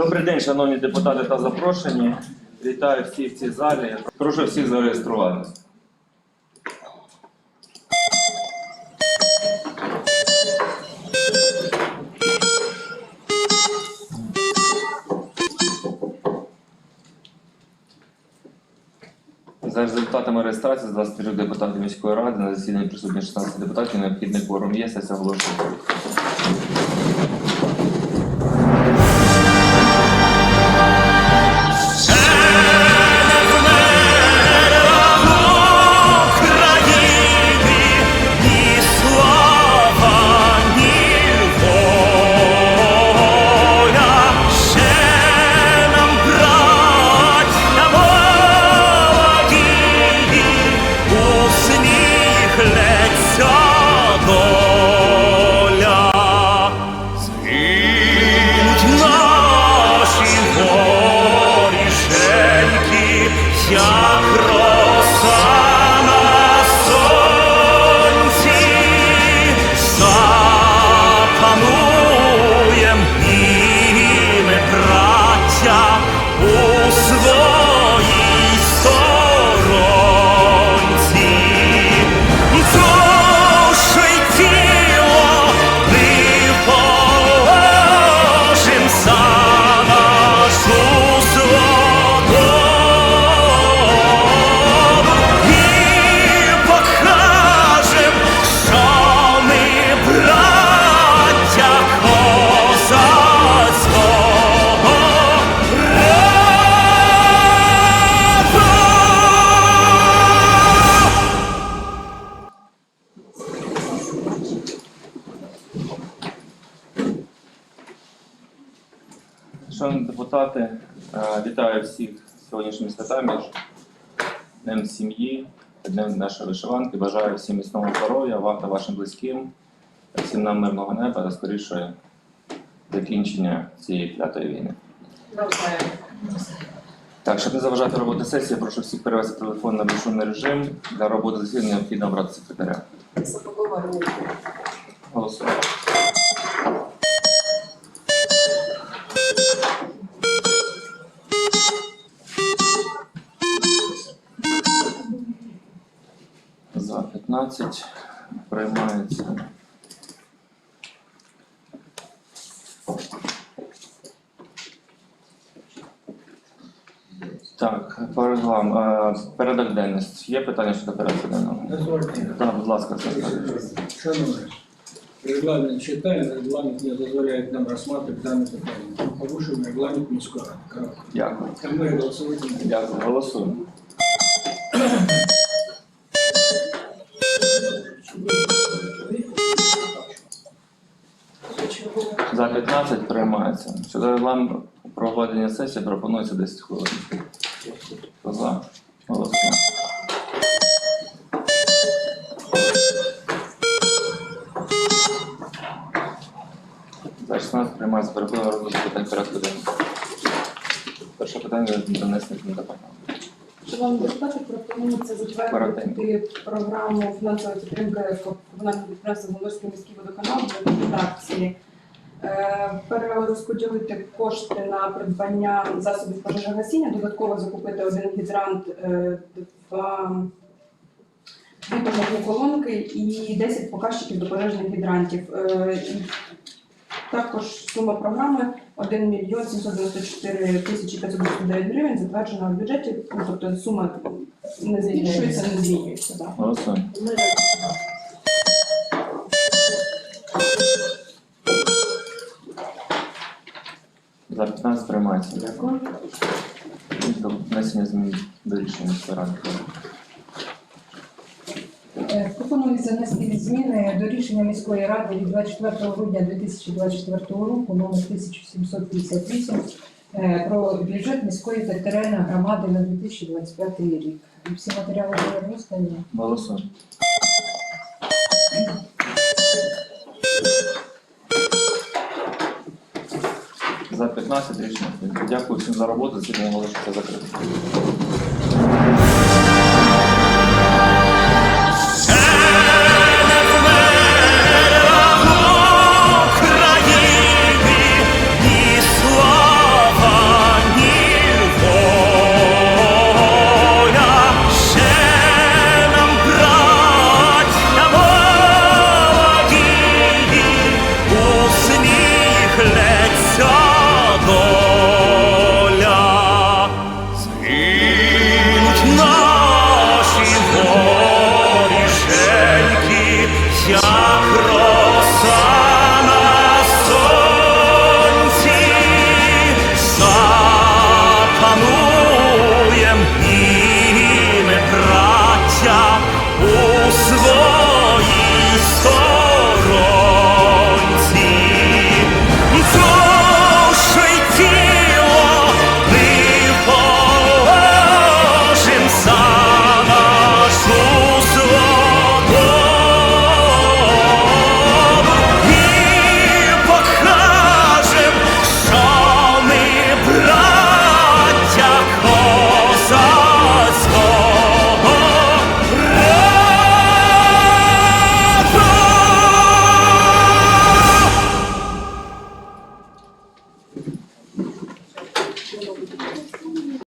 Добрий день, шановні депутати та запрошені. Вітаю всіх в цій залі. Прошу всіх зареєструватися. За результатами реєстрації з 23 депутатів міської ради на засіданні присутні 16 депутатів необхідний кворум є, сесія оголошую. Шановні депутати, е, вітаю всіх з сьогоднішніми святами, Днем сім'ї, Днем нашої вишиванки. Бажаю всім міцного здоров'я, вам та вашим близьким, всім нам мирного неба та скорішої закінчення цієї клятої війни. Так, щоб не заважати роботи сесії, прошу всіх перевести телефон на безшумний режим. Для роботи засідання необхідно обрати секретаря. Голосуємо. 15 приймається. Так, по регламенту. Е, Порядок денний. Є питання щодо порядку денного? Дозвольте. Так, будь ласка. Шановні, регламент читаем, регламент не дозволяет нам рассматривать данное питание. Порушим регламент міської ради. Дякую. Ми голосувати. Дякую. Голосуємо. За 15 приймається. Щодо регламенту проведення сесії пропонується 10 хвилин. Хто за? Голосуємо. За 16 приймається перепливу розгляду питань порядку денного. Перше питання донесення до. Шановні депутати, пропонується затвердити програму фінансової підтримки комунального підприємства Володимирський міський водоканал для редакції. Е, Перерозподілити кошти на придбання засобів пожежогасіння, додатково закупити один гідрант, е, два дві пожежні колонки і 10 показчиків до пожежних гідрантів. Також сума програми 1 мільйон 794 тисячі 599 гривень затверджена в бюджеті, ну, тобто сума не збільшується, не змінюється. Да. Голосуємо. За 15 приймається. Дякую. До внесення змін до рішення міської ради. Е, Пропонується внести зміни до рішення міської ради від 24 грудня 2024 року номер 1758 е, про бюджет міської територіальної громади на 2025 рік. Всі матеріали були роздані. Голосуємо. За 15 рішення. Дякую всім за роботу. Засідання оголошується закритим.